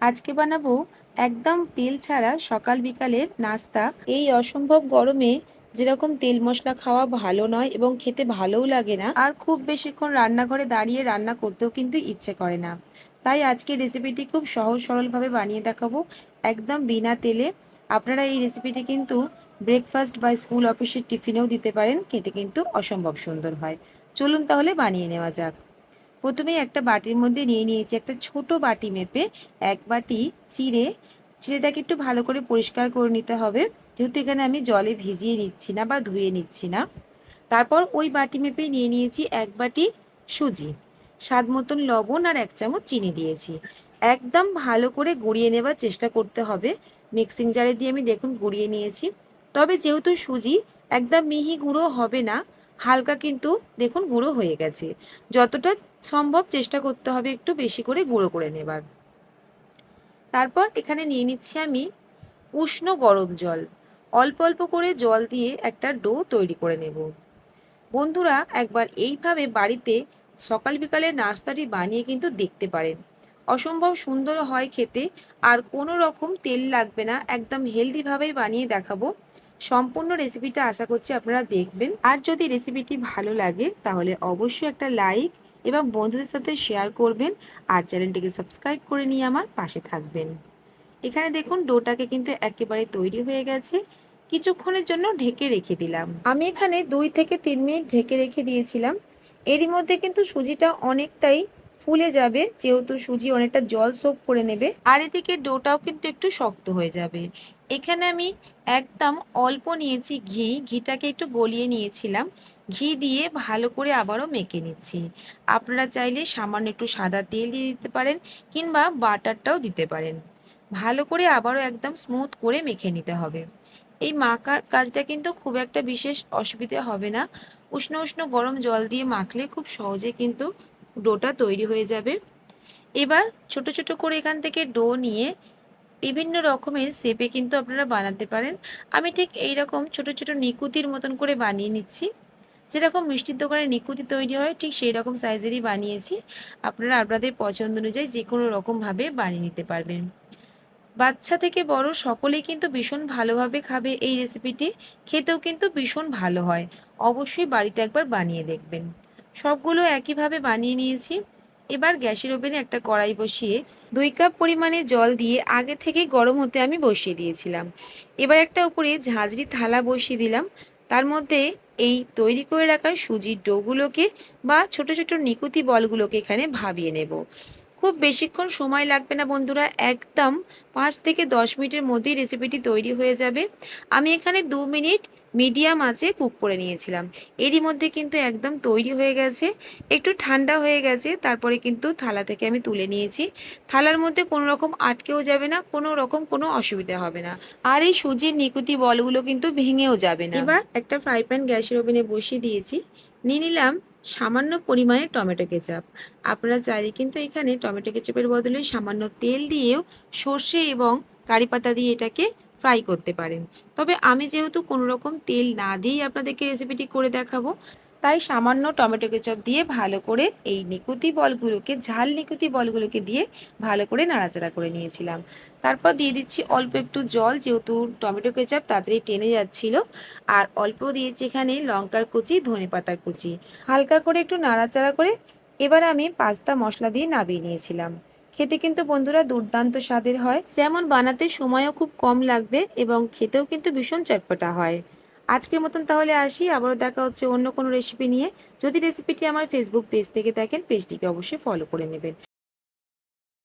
আজকে বানাবো একদম তেল ছাড়া সকাল বিকালের নাস্তা। এই অসম্ভব গরমে যেরকম তেল মশলা খাওয়া ভালো নয় এবং খেতে ভালোও লাগে না, আর খুব বেশিক্ষণ রান্নাঘরে দাঁড়িয়ে রান্না করতেও কিন্তু ইচ্ছে করে না। তাই আজকের রেসিপিটি খুব সহজ সরলভাবে বানিয়ে দেখাবো একদম বিনা তেলে। আপনারা এই রেসিপিটি কিন্তু ব্রেকফাস্ট বা স্কুল অফিসের টিফিনেও দিতে পারেন, খেতে কিন্তু অসম্ভব সুন্দর হয়। চলুন তাহলে বানিয়ে নেওয়া যাক। প্রথমে একটা বাটির মধ্যে নিয়ে নিয়েছি, একটা ছোট বাটি মেপে এক বাটি চিড়ে। চিড়েটাকে একটু ভালো করে পরিষ্কার করে নিতে হবে, যেহেতু এখানে আমি জলে ভিজিয়ে নিচ্ছি না বা ধুয়ে নিচ্ছি না। তারপর ওই বাটি মেপে নিয়ে নিয়েছি এক বাটি সুজি। স্বাদ মতন লবণ আর এক চামচ চিনি দিয়েছি। একদম ভালো করে গুঁড়িয়ে নেবার চেষ্টা করতে হবে। মিক্সিং জারে দিয়ে আমি দেখুন গুঁড়িয়ে নিয়েছি। তবে যেহেতু সুজি, একদম মিহি গুঁড়ো হবে না হালকা কিন্তু দেখুন গুঁড়ো হয়ে গেছে। যতটা সম্ভব চেষ্টা করতে হবে একটু বেশি করে গুঁড়ো করে নেবার। তারপর এখানে নিয়ে নিচ্ছি আমি উষ্ণ গরম জল। অল্প অল্প করে জল দিয়ে একটা ডো তৈরি করে নেব। বন্ধুরা, একবার এইভাবে বাড়িতে সকাল বিকালের নাস্তাটি বানিয়ে কিন্তু দেখতে পারেন। অসম্ভব সুন্দর হয় খেতে। আর কোনো রকম তেল লাগবে না। একদম হেলদিভাবেই বানিয়ে দেখাবো। সম্পূর্ণ রেসিপিটা আশা করছি আপনারা দেখবেন। আর যদি রেসিপিটি ভালো লাগে, তাহলে অবশ্যই একটা লাইক এবং বন্ধুদের সাথে শেয়ার করবেন আর চ্যানেলটিকে সাবস্ক্রাইব করে নিয়ে আমার পাশে থাকবেন। এখানে দেখুন, ডোটাকে কিন্তু একেবারে তৈরি হয়ে গেছে। কিছুক্ষণের জন্য ঢেকে রেখে দিলাম। আমি এখানে দুই থেকে তিন মিনিট ঢেকে রেখে দিয়েছিলাম। এরই মধ্যে কিন্তু সুজিটা অনেকটাই ফুলে যাবে, যেহেতু সুজি অনেকটা জল সোপ করে নেবে। আর এদিকে ডোটাও কিন্তু একটু শক্ত হয়ে যাবে। এখানে আমি একদম অল্প নিয়েছি ঘি। ঘিটাকে একটু গলিয়ে নিয়েছিলাম। ঘি দিয়ে ভালো করে আবারও মেখে নিচ্ছি। আপনারা চাইলে সামান্য একটু সাদা তেল দিয়ে দিতে পারেন কিংবা বাটারটাও দিতে পারেন। ভালো করে আবারও একদম স্মুথ করে মেখে নিতে হবে। এই মাখার কাজটা কিন্তু খুব একটা বিশেষ অসুবিধা হবে না। উষ্ণ উষ্ণ গরম জল দিয়ে মাখলে খুব সহজে কিন্তু ডোটা তৈরি হয়ে যাবে। এবার ছোট ছোট করে এখান থেকে ডো নিয়ে বিভিন্ন রকমের শেপে কিন্তু আপনারা বানাতে পারেন। আমি ঠিক এই রকম ছোট ছোট নিকুতির মতন করে বানিয়ে নিচ্ছি। যেরকম মিষ্টির দোকানে নিকুতি তৈরি হয়, ঠিক সেই রকম সাইজেরই বানিয়েছি। আপনারা আপনাদের পছন্দ অনুযায়ী যে কোনো রকমভাবে বানিয়ে নিতে পারবেন। বাচ্চা থেকে বড় সকলেই কিন্তু ভীষণ ভালোভাবে খাবে এই রেসিপিটি। খেতেও কিন্তু ভীষণ ভালো হয়। অবশ্যই বাড়িতে একবার বানিয়ে দেখবেন। সবগুলো একইভাবে বানিয়ে নিয়েছি। এবার গ্যাসের ওভেনে একটা কড়াই বসিয়ে দুই কাপ পরিমাণে জল দিয়ে আগে থেকে গরম হতে আমি বসিয়ে দিয়েছিলাম। এবার একটা উপরে ঝাঁঝরি থালা বসিয়ে দিলাম। তার মধ্যে এই তৈরি করে রাখা সুজির ডোগুলোকে বা ছোট ছোট নিকুতি বলগুলোকে এখানে ভাবিয়ে নেব। খুব বেশিক্ষণ সময় লাগবে না বন্ধুরা, একদম পাঁচ থেকে দশ মিনিটের মধ্যেই রেসিপিটি তৈরি হয়ে যাবে। আমি এখানে দু মিনিট মিডিয়াম আঁচে কুক করে নিয়েছিলাম। এরই মধ্যে কিন্তু একদম তৈরি হয়ে গেছে। একটু ঠান্ডা হয়ে গেছে, তারপরে কিন্তু থালা থেকে আমি তুলে নিয়েছি। থালার মধ্যে কোনো রকম আটকেও যাবে না, কোনো রকম কোনো অসুবিধা হবে না। আর এই সুজির নিকুতি বলগুলো কিন্তু ভেঙেও যাবে না। এবার একটা ফ্রাই প্যান গ্যাসের ওভেনে বসিয়ে দিয়েছি। নিয়ে নিলাম সামান্য পরিমাণে টমেটো কেচাপ। আপনারা চাইলে কিন্তু এখানে টমেটো কেচাপের বদলে সামান্য তেল দিয়েও সর্ষে এবং কারি পাতা দিয়ে এটাকে ফ্রাই করতে পারেন। তবে আমি যেহেতু কোনো রকম তেল না দিয়েই আপনাদেরকে রেসিপিটি করে দেখাবো তাই সামান্য টমেটো কেচাপ দিয়ে ভালো করে এই নিকুতি বলগুলোকে, ঝাল নিকুতি বলগুলোকে দিয়ে ভালো করে নাড়াচাড়া করে নিয়েছিলাম। তারপর দিয়ে দিচ্ছি অল্প একটু জল, যেহেতু টমেটো কেচাপ তাড়াতাড়ি টেনে যাচ্ছিল। আর অল্প দিয়েছি এখানে লঙ্কার কুচি, ধনে পাতার কুচি। হালকা করে একটু নাড়াচাড়া করে এবার আমি পাস্তা মশলা দিয়ে নাবিয়ে নিয়েছিলাম। খেতে কিন্তু বন্ধুরা দুর্দান্ত স্বাদের হয়। যেমন বানাতে সময়ও খুব কম লাগবে এবং খেতেও কিন্তু ভীষণ চটপটা হয়। আজকের মতন তাহলে আসি। আবারও দেখা হচ্ছে অন্য কোনো রেসিপি নিয়ে। যদি রেসিপিটি আমার ফেসবুক পেজ থেকে দেখেন পেজটিকে অবশ্যই ফলো করে নেবেন।